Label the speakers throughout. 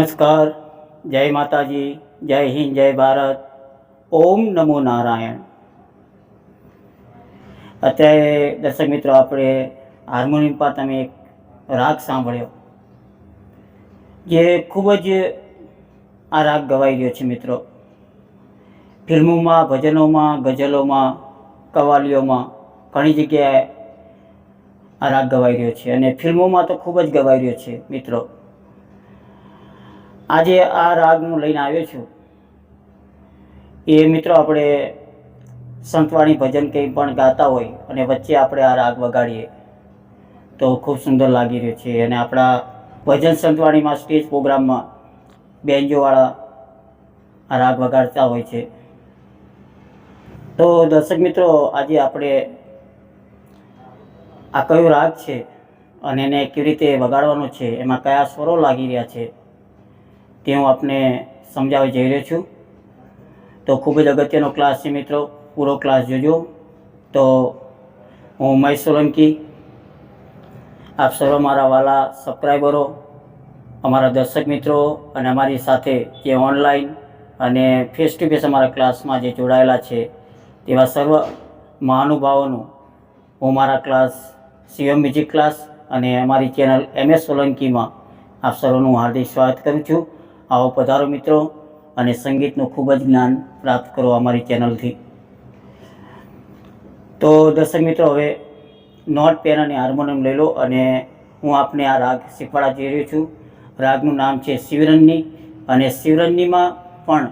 Speaker 1: નમસ્કાર, જય માતાજી, જય હિન્દ, જય ભારત, ઓમ નમો નારાયણ. અત્યારે દર્શક મિત્રો, આપણે હાર્મોનિયમ તમે એક રાગ સાંભળ્યો, જે ખૂબ જ આ રાગ ગવાઈ રહ્યો છે મિત્રો. ફિલ્મોમાં, ભજનોમાં, ગઝલોમાં, કવાલીઓમાં ઘણી જગ્યાએ આ રાગ ગવાઈ રહ્યો છે અને ફિલ્મોમાં તો ખૂબ જ ગવાઈ રહ્યો છે મિત્રો. આજે આ રાગ હું લઈને આવ્યો છું. એ મિત્રો આપણે સંતવાણી ભજન કંઈ પણ ગાતા હોય અને વચ્ચે આપણે આ રાગ વગાડીએ, તો ખૂબ સુંદર લાગી રહ્યો છે. અને આપણા ભજન સંતવાણીમાં સ્ટેજ પ્રોગ્રામમાં બેન્જોવાળા આ રાગ વગાડતા હોય છે. તો દર્શક મિત્રો, આજે આપણે આ કયો રાગ છે અને એને કેવી રીતે વગાડવાનો છે, એમાં કયા સ્વરો લાગી રહ્યા છે તે હું આપને સમજાવવા જઈ રહ્યો છું. તો ખૂબ જ અગત્યનો ક્લાસ છે મિત્રો, પૂરો ક્લાસ જોજો. તો હું મહેશ સોલંકી આપ સર્વ મારા વાલા સબસ્ક્રાઈબરો અમારા દર્શક મિત્રો અને અમારી સાથે જે ઓનલાઈન અને ફેસ ટુ ફેસ અમારા ક્લાસમાં જે જોડાયેલા છે, તેવા સર્વ મહાનુભાવોનું હું મારા ક્લાસ સીએમ મ્યુઝિક ક્લાસ અને અમારી ચેનલ એમ એસ સોલંકીમાં આપ સર્વનું હાર્દિક સ્વાગત કરું છું. આવો પધારો મિત્રો, અને સંગીતનું ખૂબ જ જ્ઞાન પ્રાપ્ત કરો અમારી ચેનલથી. તો દર્શક મિત્રો, હવે નોટ, પેન અને હાર્મોનિયમ લઈ લો, અને હું આપને આ રાગ શીખવાડવા જઈ રહ્યો છું. રાગનું નામ છે શિવરણની અને શિવરણનીમાં પણ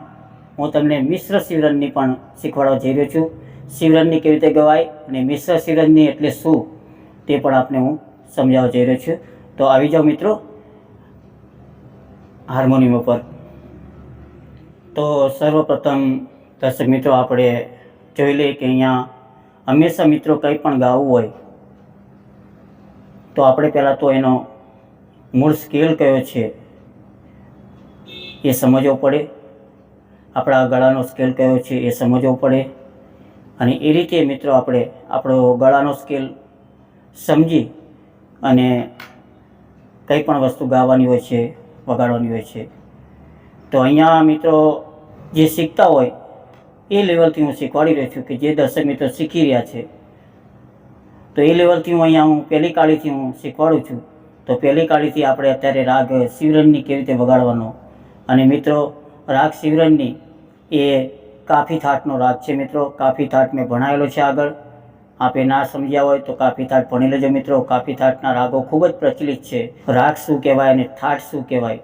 Speaker 1: હું તમને મિશ્ર શિવરણની પણ શીખવાડવા જઈ રહ્યો છું. શિવરણની કેવી રીતે ગવાય અને મિશ્ર શિવરણની એટલે શું, તે પણ આપને હું સમજાવવા જઈ રહ્યો છું. તો આવી જાઓ મિત્રો હાર્મોનિયમ ઉપર. તો સર્વપ્રથમ દર્શક મિત્રો, આપણે જોઈ લઈએ કે અહીંયા હંમેશા મિત્રો કંઈ પણ ગાવું હોય, તો આપણે પહેલાં તો એનો મૂળ સ્કેલ કયો છે એ સમજવો પડે. આપણા ગળાનો સ્કેલ કયો છે એ સમજવો પડે. અને એ રીતે મિત્રો, આપણે આપણો ગળાનો સ્કેલ સમજી અને કંઈ પણ વસ્તુ ગાવાની હોય છે વગાડવાની હોય છે. તો અહીંયા મિત્રો જે શીખતા હોય, એ લેવલથી હું શીખવાડી રહ્યો છું કે જે દર્શક મિત્રો શીખી રહ્યા છે, તો એ લેવલથી હું અહીંયા હું પહેલી કાળીથી હું શીખવાડું છું. તો પહેલી કાળીથી આપણે અત્યારે રાગ શિવરણની કેવી રીતે વગાડવાનો? અને મિત્રો, રાગ શિવરણની એ કાફી થાટનો રાગ છે મિત્રો. કાફી થાટ મેં ભણાવેલો છે આગળ. આપે ના સમજ્યા હોય તો કાફી થાટ ભણી લેજો મિત્રો. કાફી થાટના રાગો ખૂબ જ પ્રચલિત છે. રાગ શું કહેવાય અને થાટ શું કહેવાય?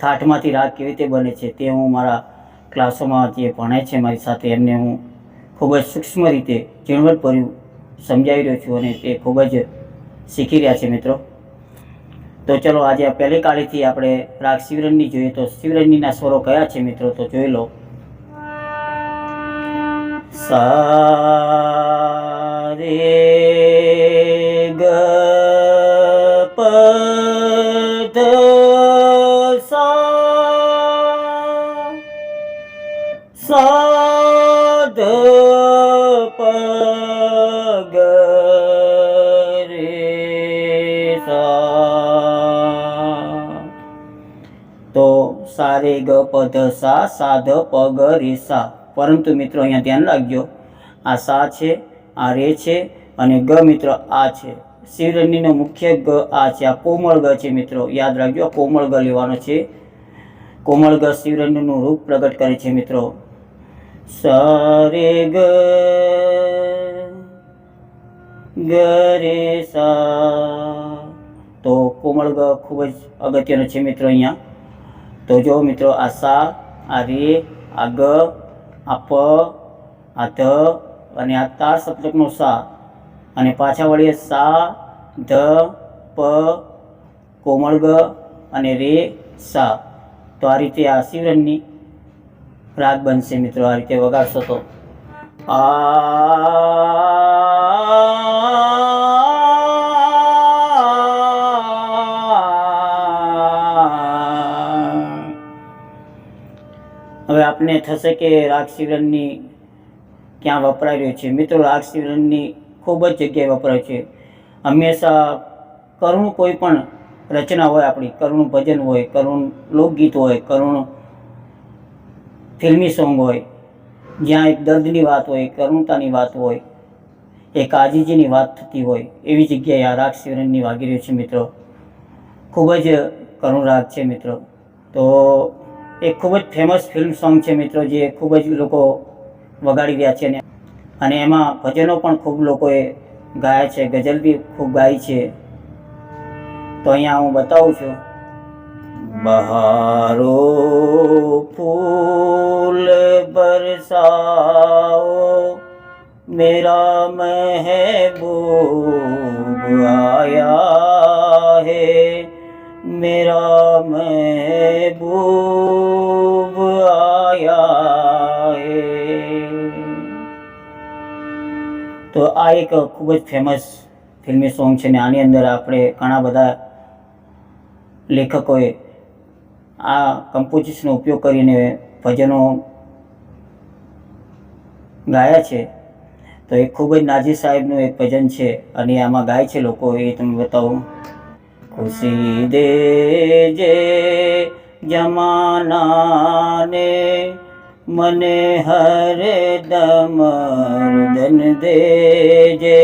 Speaker 1: થાટમાંથી રાગ કેવી રીતે બને છે તે હું મારા ક્લાસોમાં જે ભણાય છે મારી સાથે એમને હું ખૂબ જ સૂક્ષ્મ રીતે ઝીણવટભર્યું સમજાવી રહ્યો છું અને તે ખૂબ જ શીખી રહ્યા છે મિત્રો. તો ચલો આજે આ પહેલી કાળીથી આપણે રાગ શિવરંજની જોઈએ તો શિવરંજનીના સ્વરો કયા છે મિત્રો? તો જોઈ લો. સા રે ગ પ ધ સા ધ પ ગ રે સા તો સારે ગ પદ સા, સાધ પગ રે સા. પરંતુ મિત્રો અહીંયા ધ્યાન રાખજો. આ સા છે આ રે છે અને ગ મિત્રો આ છે. શિવરણીનો મુખ્ય ગ આ છે. આ કોમળ ગ છે મિત્રો. યાદ રાખજો કોમળ ગ લેવાનો છે. કોમળ ગ શિવરણીનું રૂપ પ્રગટ કરે છે મિત્રો. સારે ગ. ગ, રે, સા. તો કોમળ ગ ખૂબ જ અગત્યનો છે મિત્રો અહીંયા. તો જો મિત્રો આ સા, આ રે, આ ગ, આ પ, આ ધ અને આ તાર સપ્તકનો સા. અને પાછા વળીએ સા, ધ, પ કોમળ ગ અને રે, સા. તો આ રીતે આ શિવરણની રાગ બનશે મિત્રો, આ રીતે વગાડશો તો. આ હવે આપને થશે કે રાગ શિવરણની ક્યાં વપરાઈ રહ્યો છે? મિત્રો શિવરણની ખૂબ જ જગ્યાએ વપરાય છે. હંમેશા કરુણ કોઈ પણ રચના હોય આપણી, કરુણ ભજન હોય, કરુણ લોકગીત હોય, કરુણ ફિલ્મી સોંગ હોય, જ્યાં એક દર્દની વાત હોય કરુણતાની વાત હોય, એક આજીજીની વાત થતી હોય, એવી જગ્યાએ આ રાગ શિવરણની વાગી રહ્યું છે મિત્રો. ખૂબ જ કરુણ રાગ છે મિત્રો. તો એક ખૂબ જ ફેમસ ફિલ્મ સોંગ છે મિત્રો, જે ખૂબ જ લોકો વગાડી રહ્યા છે અને એમાં ભજનો પણ ખૂબ લોકોએ ગાયા છે, ગઝલ બી ખૂબ ગાય છે. તો અહીંયા હું બતાવું છું. બહારો ફૂલ બરસાઓ મેરા મહેબૂબ આયા હે, મેરા મહેબૂબ તો આ એક ખૂબ જ ફેમસ ફિલ્મી સોંગ છે ને આની અંદર આપણે ઘણા બધા લેખકોએ આ કમ્પોઝિશનનો ઉપયોગ કરીને ભજનો ગાયા છે. તો એ ખૂબ જ નાજી સાહેબનું એક ભજન છે અને આમાં ગાય છે લોકો, એ તમે બતાવો. ખુશી દે જે જમાનાને મને હરે દમ રુદન દેજે.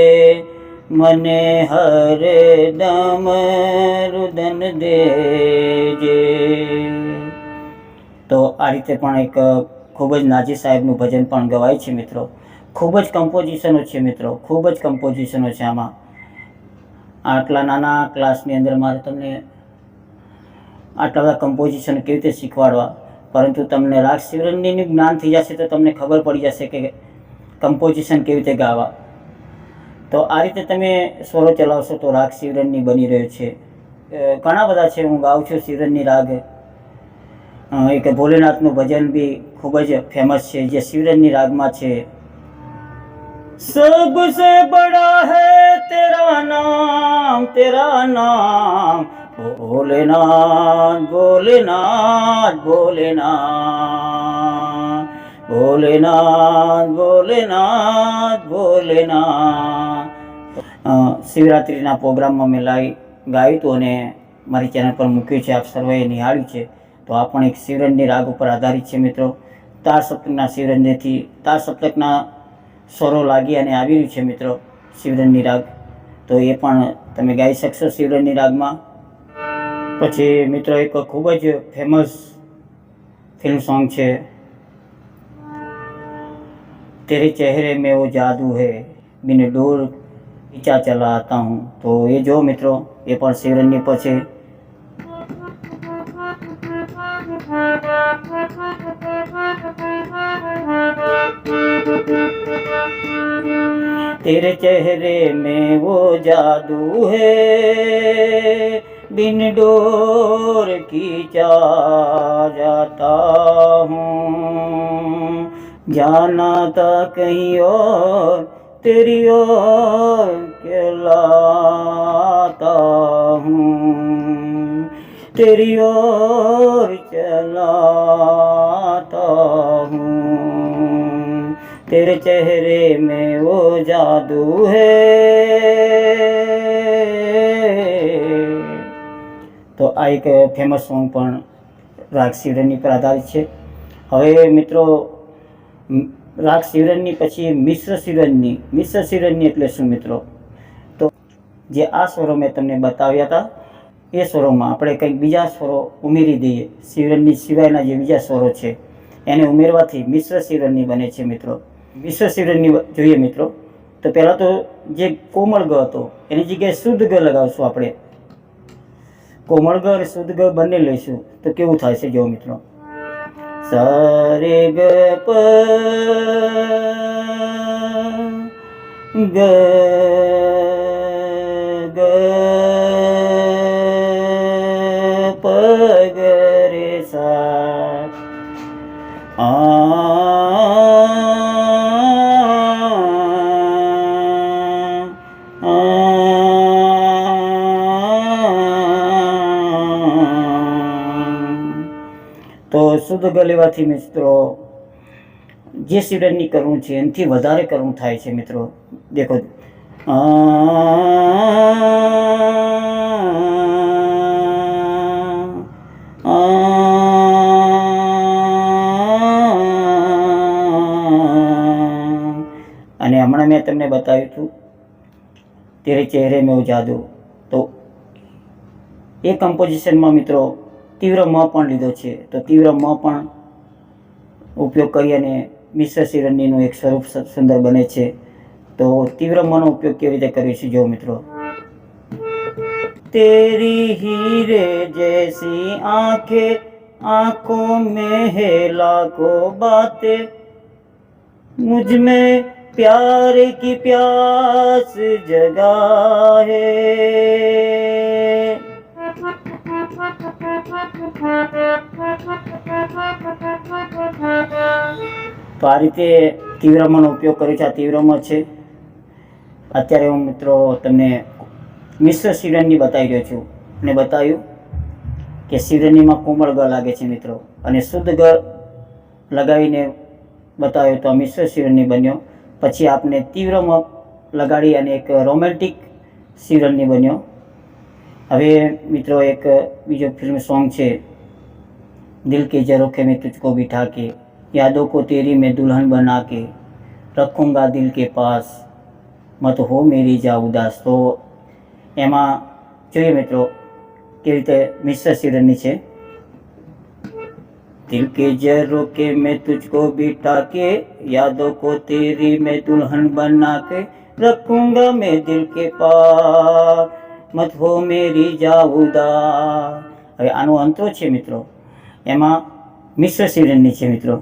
Speaker 1: મને હરે દમ રુદન દેજે. તો આ રીતે પણ એક ખૂબ જ નાજી સાહેબનું ભજન પણ ગવાય છે મિત્રો. ખૂબ જ કમ્પોઝિશનો છે મિત્રો. ખૂબ જ કમ્પોઝિશનો છે આમાં. આટલા નાના ક્લાસની અંદર મારે તમને આટલા બધા કમ્પોઝિશન કેવી રીતે શીખવાડવા? પરંતુ તમને રાગ શિવરણની જ્ઞાન થઈ જશે તો તમને ખબર પડી જશે કે કમ્પોઝિશન કેવી રીતે ગાવા તો આ રીતે તમે સ્વરો ચલાવશો તો રાગ શિવરણની બની રહ્યો છે અ, ઘણા બધા છે હું ગાઉં છું શિવરણની રાગ અ, એક ભોલેનાથનું ભજન બી ખૂબ જ ફેમસ છે જે શિવરણની રાગમાં છે सबसे बड़ा है तेरा नाम तेरा नाम ભોલેનાથ ભોલેનાથ ભોલેનાથ ભોલેનાથ ભોલેનાથ ભોલેનાથ. શિવરાત્રિના પ્રોગ્રામમાં મેં લાવી ગાયું હતું અને મારી ચેનલ પર મૂક્યું છે, આપ સર્વે નિહાળ્યું છે. તો આ પણ એક શિવરંજની રાગ ઉપર આધારિત છે, મિત્રો. તાર સપ્તકના શિવરંજનથી તાર સપ્તકના સ્વરો લાગી અને આવી રહ્યું છે, મિત્રો શિવરંજની રાગ. તો એ પણ તમે ગાઈ શકશો શિવરંજની રાગમાં. પછી મિત્રો એક ખૂબ જ ફેમસ ફિલ્મ સોંગ છે तेरे चेहरे में वो जादू है बिन डोर खींचा चला आता हूँ તો એ જો મિત્રો એ પણ શિવરણની પર છે तेरे चेहरे में वो जादू है बिन डोर खींचा जाता हूँ। जाना था कहीं और, तेरी ओर कहलाता हूँ। तेरी ओर चलाता हूँ। तेरे चेहरे में वो जादू है। આ એક ફેમસ સોંગ પણ રાગ શિવરણની પર આધારિત છે. હવે મિત્રો રાગ શિવરણની પછી મિશ્ર શિવરણની મિશ્ર શિવરણની એટલે શું મિત્રો? તો જે આ સ્વરો મેં તમને બતાવ્યા હતા, એ સ્વરોમાં આપણે કંઈક બીજા સ્વરો ઉમેરી દઈએ. શિવરણની સિવાયના જે બીજા સ્વરો છે, એને ઉમેરવાથી મિશ્ર શિવરણની બને છે મિત્રો. મિશ્ર શિવરણની જોઈએ મિત્રો. તો પહેલાં તો જે કોમળ ગ હતો, એની જગ્યાએ શુદ્ધ ગ લગાવશું આપણે. કોમળ ગ અને શુદ્ધ બંને લઈશું. તો કેવું થાય છે જો મિત્રો? સરે ગ પ ગ ગ શુદ્ધ લેવાથી મિત્રો જે સ્ટુડન્ટની કરવું છે, એનાથી વધારે કરવું થાય છે મિત્રો. દેખો. અને હમણાં મેં તમને બતાવ્યું હતું તેરે ચહેરે મેં જાદુ તો એ કમ્પોઝિશનમાં મિત્રો તીવ્ર મ પણ લીધો છે તો તીવ્ર મ પણ ઉપયોગ કરી અને મિશ્ર શિરણનીનું એક સ્વરૂપ સ- સુંદર બને છે તો તીવ્ર મનો ઉપયોગ કેવી રીતે કરીશું જો મિત્રો तेरी हीरे जैसी आंखें आंखों में है लाखों बातें मुझ में प्यार की प्यास जगा है તો આ રીતે તીવ્રમનો ઉપયોગ કર્યો છે. આ તીવ્રમ છે. અત્યારે હું મિત્રો તમને મિશ્ર શિવરણની બતાવી રહ્યો છું. અને બતાવ્યું કે શિરણીમાં કોમળ ગ લાગે છે મિત્રો. અને શુદ્ધ ગ લગાવીને બતાવ્યો તો મિશ્ર શિરણની બન્યો. પછી આપને તીવ્રમ લગાડી અને એક રોમેન્ટિક શિવરણની બન્યો. હવે મિત્રો એક બીજો ફિલ્મ સોંગ છે दिल के झरोखे में तुझको बिठा के यादों को तेरी मैं दुल्हन बना के रखूंगा दिल के पास मत हो मेरी જા ઉદાસ તો એમાં જોઈએ મિત્રો કેવી રીતે મિશ્ર શિરણની છે दिल के झरोखे में तुझको बिठा के यादों को तेरी मैं दुल्हन बना के रखूंगा मैं दिल के पास मत हो मेरी જાઉદા હવે આનો અંતરો છે મિત્રો એમાં મિશ્ર શિરણની છે મિત્રો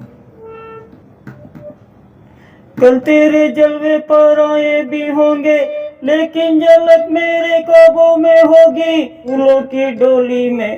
Speaker 1: कल तेरे जलवे पर आए भी होंगे लेकिन झलक मेरे काबू में होगी फूलों की डोली में